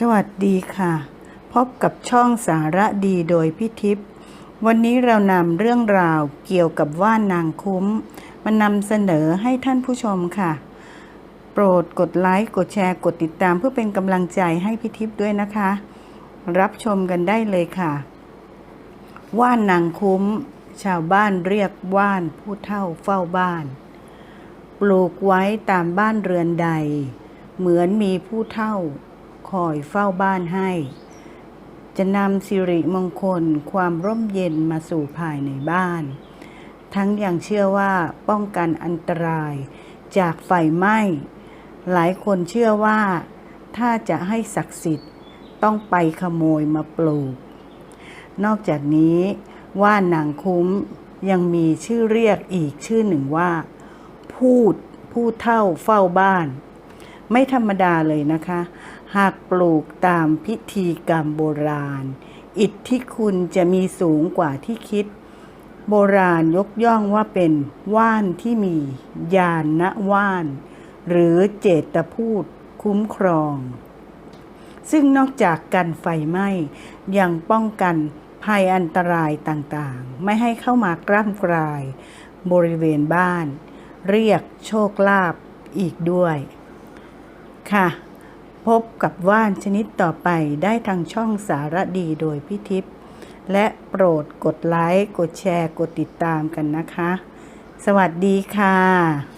สวัสดีค่ะ พบกับช่องสาระดีโดยพี่ทิพย์วันนี้เรานำเรื่องราวเกี่ยวกับว่านนางคุ้ม มานำเสนอให้ท่านผู้ชมค่ะ โปรดกดไลค์กดแชร์กดติดตามเพื่อเป็นกำลังใจให้พี่ทิพย์ด้วยนะคะ รับชมกันได้เลยค่ะ ว่านนางคุ้ม ชาวบ้านเรียกว่านผู้เฒ่าเฝ้าบ้าน ปลูกไว้ตามบ้านเรือนใด เหมือนมีผู้เฒ่า คอยเฝ้าบ้านให้ จะนำสิริมงคลความร่มเย็นมาสู่ภายในบ้าน ทั้งยังเชื่อว่าป้องกันอันตรายจากไฟไหม้ หลายคนเชื่อว่า ถ้าจะให้ศักดิ์สิทธิ์ต้องไปขโมยมาปลูก นอกจากนี้ว่านนางคุ้มยังมีชื่อเรียกอีกชื่อหนึ่งว่า พูดผู้เท่าเฝ้าบ้าน ไม่ธรรมดาเลยนะคะ หากปลูกตามพิธีกรรมโบราณ อิทธิคุณจะมีสูงกว่าที่คิด โบราณยกย่องว่าเป็นว่านที่มียานนะว่าน หรือเจตพูดคุ้มครอง ซึ่งนอกจากกันไฟไหม้ยังป้องกันภัยอันตรายต่างๆ ไม่ให้เข้ามากร่ำกราย บริเวณบ้าน เรียกโชคลาภอีกด้วย ค่ะ พบกับว่านชนิดต่อไปได้ทางช่องสารดีโดยพิทิพย์และโปรดกดไลค์ กดแชร์ กดติดตามกันนะคะ สวัสดีค่ะ